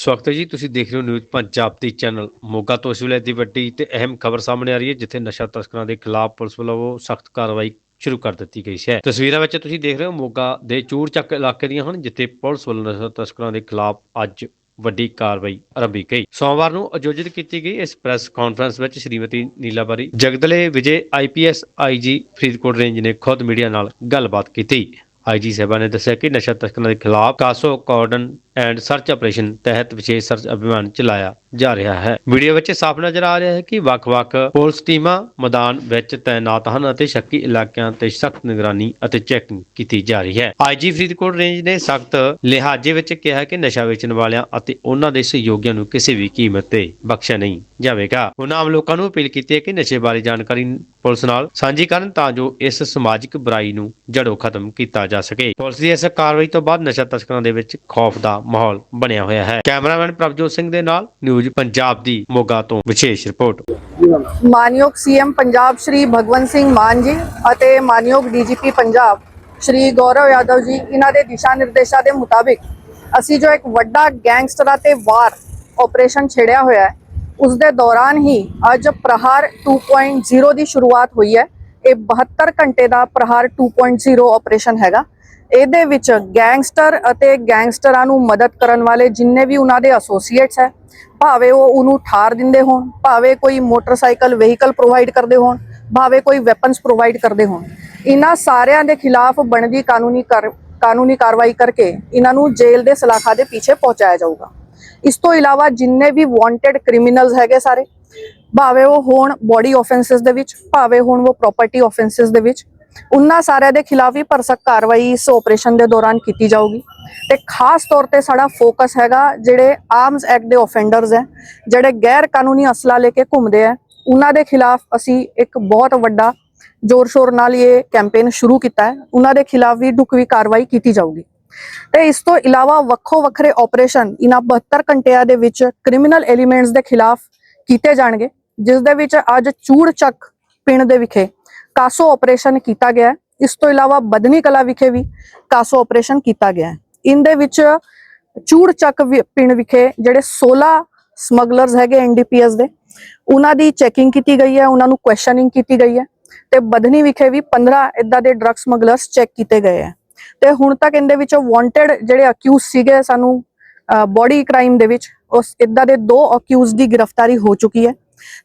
ਸਵਾਗਤ ਹੈ ਜੀ, ਤੁਸੀਂ ਦੇਖ ਰਹੇ ਹੋ ਨਿਊਜ਼ ਪੰਜਾਬ ਦੀ ਚੈਨਲ। ਮੋਗਾ ਤੋਂ ਇਸ ਵੇਲੇ ਦੀ ਵੱਡੀ ਤੇ ਅਹਿਮ ਖਬਰ ਸਾਹਮਣੇ ਆ ਰਹੀ ਹੈ, ਜਿੱਥੇ ਨਸ਼ਾ ਤਸਕਰਾਂ ਦੇ ਖਿਲਾਫ ਪੁਲਿਸ ਵੱਲੋਂ ਸਖਤ ਕਾਰਵਾਈ ਸ਼ੁਰੂ ਕਰ ਦਿੱਤੀ ਗਈ ਹੈ। ਤਸਵੀਰਾਂ ਵਿੱਚ ਤੁਸੀਂ ਦੇਖ ਰਹੇ ਹੋ, ਮੋਗਾ ਦੇ ਚੂੜਚੱਕ ਇਲਾਕੇ ਦੀਆਂ ਹਨ, ਜਿੱਥੇ ਪੁਲਿਸ ਵੱਲੋਂ ਨਸ਼ਾ ਤਸਕਰਾਂ ਦੇ ਖਿਲਾਫ ਅੱਜ ਵੱਡੀ ਕਾਰਵਾਈ ਆਰੰਭੀ ਗਈ। ਸੋਮਵਾਰ ਨੂੰ ਆਯੋਜਿਤ ਕੀਤੀ ਗਈ ਇਸ ਪ੍ਰੈਸ ਕਾਨਫਰੰਸ ਵਿੱਚ Shrimati Nilabari Jagdale, Vijay IPS IG Faridkot range ਨੇ ਖੁਦ ਮੀਡੀਆ ਨਾਲ ਗੱਲਬਾਤ ਕੀਤੀ। ਆਈਜੀ ਸਾਹਿਬਾ ਨੇ ਦੱਸਿਆ ਕਿ ਨਸ਼ਾ ਤਸਕਰਾਂ ਦੇ ਖਿਲਾਫ CASO cordon and search operation ਤਹਿਤ ਵਿਸ਼ੇਸ਼ ਸਰਚ ਅਭਿਆਨ ਚਲਾਇਆ ਜਾ ਰਿਹਾ ਹੈ। ਵੀਡੀਓ ਵਿੱਚ ਸਾਫ਼ ਨਜ਼ਰ ਆ ਰਿਹਾ ਹੈ ਕਿ ਵੱਖ-ਵੱਖ ਪੁਲਿਸ ਟੀਮਾਂ ਮੈਦਾਨ ਵਿੱਚ ਤਾਇਨਾਤ ਹਨ ਅਤੇ ਸ਼ੱਕੀ ਇਲਾਕਿਆਂ ਤੇ ਸਖਤ ਨਿਗਰਾਨੀ ਅਤੇ ਚੈਕਿੰਗ ਕੀਤੀ ਜਾ ਰਹੀ ਹੈ। ਆਈਜੀ ਫਰੀਦਕੋਟ ਰੇਂਜ ਨੇ ਸਖਤ ਲਿਹਾਜ਼ੇ ਵਿੱਚ ਕਿਹਾ ਕਿ ਨਸ਼ਾ ਵੇਚਣ ਵਾਲਿਆਂ ਅਤੇ ਉਹਨਾਂ ਦੇ ਸਹਿਯੋਗੀਆਂ ਨੂੰ ਕਿਸੇ ਵੀ ਕੀਮਤ ਤੇ ਬਖਸ਼ਿਆ ਨਹੀਂ ਜਾਵੇਗਾ। ਉਹਨਾਂ ਆਮ ਲੋਕਾਂ ਨੂੰ ਅਪੀਲ ਕੀਤੀ ਹੈ ਕਿ ਨਸ਼ੇ ਬਾਰੇ ਜਾਣਕਾਰੀ ਪੁਲਿਸ ਨਾਲ ਸਾਂਝੀ ਕਰਨ ਤਾਂ ਜੋ ਇਸ ਸਮਾਜਿਕ ਬੁਰਾਈ ਨੂੰ ਜੜੋਂ ਖਤਮ ਕੀਤਾ ਜਾ ਸਕੇ। ਪੁਲਿਸ ਦੀ ਇਸ ਕਾਰਵਾਈ ਤੋਂ ਬਾਅਦ ਨਸ਼ਾ ਤਸਕਰਾਂ ਦੇ ਵਿੱਚ ਖੌਫ ਦਾ ਮਾਹੌਲ ਬਣਿਆ ਹੋਇਆ ਹੈ। ਕੈਮਰਾਮੈਨ ਪ੍ਰਭਜੋਤ ਸਿੰਘ ਦੇ ਨਾਲ ਨਿਊਜ਼ ਪੰਜਾਬ ਦੀ ਮੋਗਾ ਤੋਂ ਵਿਸ਼ੇਸ਼ ਰਿਪੋਰਟ। ਮਾਨਯੋਗ ਸੀਐਮ ਪੰਜਾਬ ਸ਼੍ਰੀ ਭਗਵੰਤ ਸਿੰਘ ਮਾਨ ਜੀ ਅਤੇ ਮਾਨਯੋਗ ਡੀਜੀਪੀ ਪੰਜਾਬ ਸ਼੍ਰੀ ਗੌਰਵ ਯਾਦਵ ਜੀ, ਇਹਨਾਂ ਦੇ ਦਿਸ਼ਾ ਨਿਰਦੇਸ਼ਾਂ ਦੇ ਮੁਤਾਬਿਕ ਅਸੀਂ ਜੋ ਇੱਕ ਵੱਡਾ ਗੈਂਗਸਟਰਾਂ ਤੇ ਵਾਰ ਆਪਰੇਸ਼ਨ ਛੇੜਿਆ ਹੋਇਆ ਹੈ, ਉਸ ਦੇ ਦੌਰਾਨ ਹੀ ਅੱਜ ਪ੍ਰਹਾਰ 2.0 ਦੀ ਸ਼ੁਰੂਆਤ ਹੋਈ ਹੈ। ਇਹ 72 ਘੰਟੇ ਦਾ ਪ੍ਰਹਾਰ 2.0 ਆਪਰੇਸ਼ਨ ਹੈਗਾ। ਇਹਦੇ ਵਿੱਚ ਗੈਂਗਸਟਰ ਅਤੇ ਗੈਂਗਸਟਰਾਂ ਨੂੰ ਮਦਦ ਕਰਨ ਵਾਲੇ ਜਿੰਨੇ ਵੀ ਉਹਨਾਂ ਦੇ ਐਸੋਸੀਏਟਸ ਹੈ, ਭਾਵੇਂ ਉਹ ਉਹਨੂੰ ਠਾਰ ਦਿੰਦੇ ਹੋਣ, ਭਾਵੇਂ ਕੋਈ ਮੋਟਰਸਾਈਕਲ ਵਹੀਕਲ ਪ੍ਰੋਵਾਈਡ ਕਰਦੇ ਹੋਣ, ਭਾਵੇਂ ਕੋਈ ਵੈਪਨਸ ਪ੍ਰੋਵਾਈਡ ਕਰਦੇ ਹੋਣ। ਇਹਨਾਂ ਸਾਰਿਆਂ ਦੇ ਖਿਲਾਫ ਬਣਦੀ ਕਾਨੂੰਨੀ ਕਾਨੂੰਨੀ ਕਾਰਵਾਈ ਕਰਕੇ ਇਹਨਾਂ ਨੂੰ ਜੇਲ੍ਹ ਦੇ ਸਲਾਖਾ ਦੇ ਪਿੱਛੇ ਪਹੁੰਚਾਇਆ ਜਾਊਗਾ। ਇਸ ਤੋਂ ਇਲਾਵਾ ਜਿੰਨੇ ਵੀ ਵਾਂਟਡ ਕ੍ਰਿਮੀਨਲਸ ਹੈਗੇ ਸਾਰੇ ਭਾਵੇਂ ਉਹ ਹੋਣ ਬੋਡੀ ਆਫੈਂਸਸ ਦੇ ਵਿੱਚ, ਭਾਵੇਂ ਹੋਣ ਉਹ ਪ੍ਰਾਪਰਟੀ ਆਫੈਂਸਸ ਦੇ ਵਿੱਚ, ਉਹਨਾਂ ਸਾਰਿਆਂ ਦੇ ਖਿਲਾਫ ਹੀ ਭਰਸਕ ਕਾਰਵਾਈ ਇਸ ਆਪਰੇਸ਼ਨ ਦੇ ਦੌਰਾਨ ਕੀਤੀ ਜਾਊਗੀ। ਤੇ ਖਾਸ ਤੌਰ ਤੇ ਸਾਡਾ ਫੋਕਸ ਹੈਗਾ ਜਿਹੜੇ ਆਰਮਸ ਐਕਟ ਦੇ ਆਫੈਂਡਰਸ ਹੈ, ਜਿਹੜੇ ਗੈਰ ਕਾਨੂੰਨੀ ਅਸਲਾ ਲੈ ਕੇ ਘੁੰਮਦੇ ਆ ਉਹਨਾਂ ਦੇ ਖਿਲਾਫ ਅਸੀਂ ਇੱਕ ਬਹੁਤ ਵੱਡਾ ਜ਼ੋਰ ਸ਼ੋਰ ਨਾਲ ਇਹ ਕੈਂਪੇਨ ਸ਼ੁਰੂ ਕੀਤਾ ਹੈ। ਉਹਨਾਂ ਦੇ ਖਿਲਾਫ ਵੀ ਢੁਕਵੀਂ ਕਾਰਵਾਈ ਕੀਤੀ ਜਾਊਗੀ। ਤੇ ਇਸ ਤੋਂ ਇਲਾਵਾ ਵੱਖੋ ਵੱਖਰੇ ਆਪਰੇਸ਼ਨ ਇਹਨਾਂ 72 ਘੰਟਿਆਂ ਦੇ ਵਿੱਚ ਕ੍ਰਿਮੀਨਲ ਐਲੀਮੈਂਟਸ ਦੇ ਖਿਲਾਫ ਕੀਤੇ ਜਾਣਗੇ। ਜਿਸ ਦੇ ਵਿੱਚ ਅੱਜ ਚੂੜ ਚੱਕ ਪਿੰਡ ਦੇ ਵਿਖੇ ਕਾਸੋ ਆਪਰੇਸ਼ਨ ਕੀਤਾ ਗਿਆ ਇਸ ਤੋਂ ਇਲਾਵਾ ਬਦਨੀ ਕਲਾ ਵਿਖੇ ਵੀ ਕਾਸੋ ਆਪਰੇਸ਼ਨ ਕੀਤਾ ਗਿਆ ਇਹਦੇ ਵਿੱਚ ਚੂੜ ਚੱਕ ਵਿ- ਪਿੰਡ ਵਿਖੇ ਜਿਹੜੇ 16 ਸਮਗਲਰਸ ਹੈਗੇ ਐਨਡੀਪੀਐਸ ਦੇ, ਉਹਨਾਂ ਦੀ ਚੈਕਿੰਗ ਕੀਤੀ ਗਈ ਹੈ, ਉਹਨਾਂ ਨੂੰ ਕੁਐਸਚਨਿੰਗ ਕੀਤੀ ਗਈ ਹੈ ਤੇ ਬਦਨੀ ਵਿਖੇ ਵੀ 15 ਇਦਾਂ ਦੇ ਡਰੱਗ ਸਮਗਲਰਸ ਚੈੱਕ ਕੀਤੇ ਗਏ ਹੈ। ਤੇ ਹੁਣ ਤੱਕ ਇਹਦੇ ਵਿੱਚ ਵਾਂਟਡ ਜਿਹੜੇ ਅਕਿਊਜ਼ ਸੀਗੇ ਸਾਨੂੰ ਬੋਡੀ ਕ੍ਰਾਈਮ ਦੇ ਵਿੱਚ, ਉਸ ਇਦਾਂ ਦੇ ਦੋ ਅਕਿਊਜ਼ ਦੀ ਗ੍ਰਿਫਤਾਰੀ ਹੋ ਚੁੱਕੀ ਹੈ।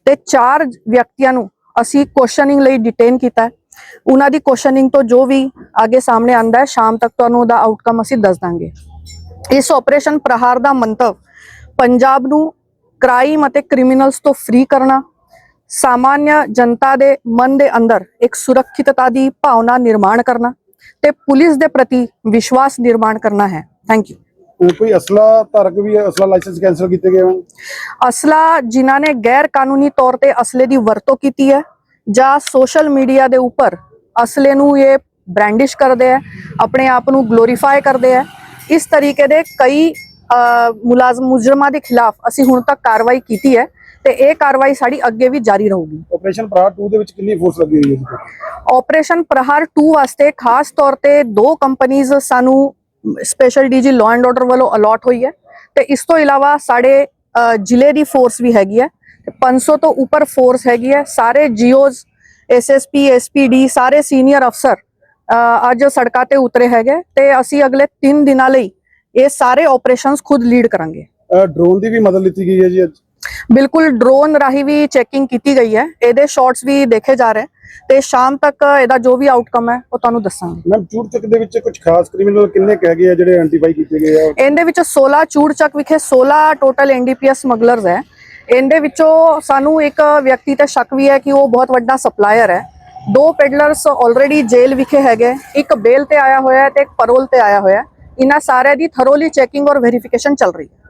ਤੇ ਚਾਰ ਵਿਅਕਤੀਆਂ ਨੂੰ ਅਸੀਂ ਕੁਐਸਚਨਿੰਗ ਲਈ ਡਿਟੇਨ ਕੀਤਾ ਉਹਨਾਂ ਦੀ ਕੁਐਸਚਨਿੰਗ ਤੋਂ ਜੋ ਵੀ ਅੱਗੇ ਸਾਹਮਣੇ ਆਂਦਾ ਹੈ, ਸ਼ਾਮ ਤੱਕ ਤੁਹਾਨੂੰ ਉਹਦਾ ਆਊਟਕਮ ਅਸੀਂ ਦੱਸ ਦਾਂਗੇ। ਇਸ ਆਪਰੇਸ਼ਨ ਪ੍ਰਹਾਰ ਦਾ ਮੰਤਵ, ਪੰਜਾਬ ਨੂੰ ਕ੍ਰਾਈਮ ਅਤੇ ਕ੍ਰਿਮੀਨਲਸ ਤੋਂ ਫ੍ਰੀ ਕਰਨਾ, ਸਾਮਾਨਿਆ ਜਨਤਾ ਦੇ ਮਨ ਦੇ ਅੰਦਰ ਇੱਕ ਸੁਰੱਖਿਅਤਤਾ ਦੀ ਭਾਵਨਾ ਨਿਰਮਾਣ ਕਰਨਾ ਤੇ ਪੁਲਿਸ ਦੇ ਪ੍ਰਤੀ ਵਿਸ਼ਵਾਸ ਨਿਰਮਾਣ ਕਰਨਾ ਹੈ। ਥੈਂਕ ਯੂ ਕੋਈ ਅਸਲਾ ਧਾਰਕ ਵੀ ਅਸਲਾ ਲਾਇਸੈਂਸ ਕੈਂਸਲ ਕੀਤੇ ਗਏ ਹਨ ਅਸਲਾ ਜਿਨ੍ਹਾਂ ਨੇ ਗੈਰ ਕਾਨੂੰਨੀ ਤੌਰ ਤੇ ਅਸਲੇ ਦੀ ਵਰਤੋਂ ਕੀਤੀ ਹੈ ਜਾਂ ਸੋਸ਼ਲ ਮੀਡੀਆ ਦੇ ਉੱਪਰ ਅਸਲੇ ਨੂੰ ਇਹ ਬ੍ਰਾਂਡਿਸ਼ ਕਰਦੇ ਹੈ ਆਪਣੇ ਆਪ ਨੂੰ ਗਲੋਰੀਫਾਈ ਕਰਦੇ ਹੈ ਇਸ ਤਰੀਕੇ ਦੇ ਕਈ ਮੁਲਾਜ਼ਮ ਮੁਜਰਮਾਂ ਦੇ ਖਿਲਾਫ ਅਸੀਂ ਹੁਣ ਤੱਕ ਕਾਰਵਾਈ ਕੀਤੀ ਹੈ ਤੇ ਇਹ ਕਾਰਵਾਈ ਸਾਡੀ ਅੱਗੇ ਵੀ ਜਾਰੀ ਰਹੂਗੀ। ਆਪਰੇਸ਼ਨ ਪ੍ਰਹਾਰ 2 ਦੇ ਵਿੱਚ ਕਿੰਨੀ ਫੋਰਸ ਲੱਗੀ ਹੋਈ ਹੈ ਆਪਰੇਸ਼ਨ ਪ੍ਰਹਾਰ 2 ਵਾਸਤੇ ਖਾਸ ਤੌਰ ਤੇ ਦੋ ਕੰਪਨੀਆਂ ਸਾਨੂੰ special DG law and order ਵੱਲੋਂ ਅਲਾਟ ਹੋਈ ਹੈ। ਤੇ ਇਸ ਤੋਂ ਇਲਾਵਾ ਸਾਡੇ ਜ਼ਿਲ੍ਹੇ ਦੀ ਫੋਰਸ ਵੀ ਹੈਗੀ ਹੈ। ਤੇ 500 ਤੋਂ ਉੱਪਰ ਫੋਰਸ ਹੈਗੀ ਹੈ। ਸਾਰੇ ਜੀਓਜ਼ ਐਸਐਸਪੀ ਐਸਪੀਡੀ ਸਾਰੇ ਸੀਨੀਅਰ ਅਫਸਰ ਅੱਜ ਸੜਕਾਂ ਤੇ ਉਤਰੇ ਹੈਗੇ। ਤੇ ਅਸੀਂ ਅਗਲੇ 3 ਦਿਨਾਂ ਲਈ ਇਹ ਸਾਰੇ ਆਪਰੇਸ਼ਨਸ ਖੁਦ ਲੀਡ ਕਰਾਂਗੇ। ਡਰੋਨ ਦੀ ਵੀ ਮਦਦ ਲਿੱਤੀ ਗਈ ਹੈ ਜੀ ਅੱਜ। ਬਿਲਕੁਲ ਡਰੋਨ ਰਾਹੀਂ ਵੀ ਚੈਕਿੰਗ ਕੀਤੀ ਗਈ ਹੈ। ਇਹਦੇ ਸ਼ਾਟਸ ਵੀ ਦੇਖੇ ਜਾ ਰਹੇ। ਤੇ ਸ਼ਾਮ ਤੱਕ ਇਹਦਾ ਜੋ ਵੀ ਆਊਟਕਮ ਹੈ ਉਹ ਤੁਹਾਨੂੰ ਦੱਸਾਂਗੇ। ਮੈਮ ਚੂੜ ਚੱਕ ਦੇ ਵਿੱਚ ਕੁਝ ਖਾਸ ਕ੍ਰਿਮੀਨਲ ਕਿੰਨੇ ਕਹਿ ਗਏ ਆ ਜਿਹੜੇ ਆਇਡੈਂਟੀਫਾਈ ਕੀਤੇ ਗਏ ਆ? ਇਹਦੇ ਵਿੱਚ 16 ਚੂੜਚੱਕ ਵਿਖੇ 16 ਟੋਟਲ ਐਨਡੀਪੀਐਸ ਸਮਗਲਰਸ ਹੈ। ਇਹਦੇ ਵਿੱਚੋਂ ਸਾਨੂੰ ਇੱਕ ਵਿਅਕਤੀ ਤੇ ਸ਼ੱਕ ਵੀ ਹੈ ਕਿ ਉਹ ਬਹੁਤ ਵੱਡਾ ਸਪਲਾਇਰ ਹੈ। ਦੋ ਪੈਡਲਰਸ ਆਲਰੇਡੀ ਜੇਲ੍ਹ ਵਿਖੇ ਹੈਗੇ। ਇੱਕ ਬੇਲ ਤੇ ਆਇਆ ਹੋਇਆ ਹੈ ਤੇ ਇੱਕ ਪਰੋਲ ਤੇ ਆਇਆ ਹੋਇਆ ਹੈ। ਇਹਨਾਂ ਸਾਰਿਆਂ ਦੀ ਥਰੋਲੀ ਚੈਕਿੰਗ ਔਰ ਵੈਰੀਫਿਕੇਸ਼ਨ ਚੱਲ ਰਹੀ ਹੈ।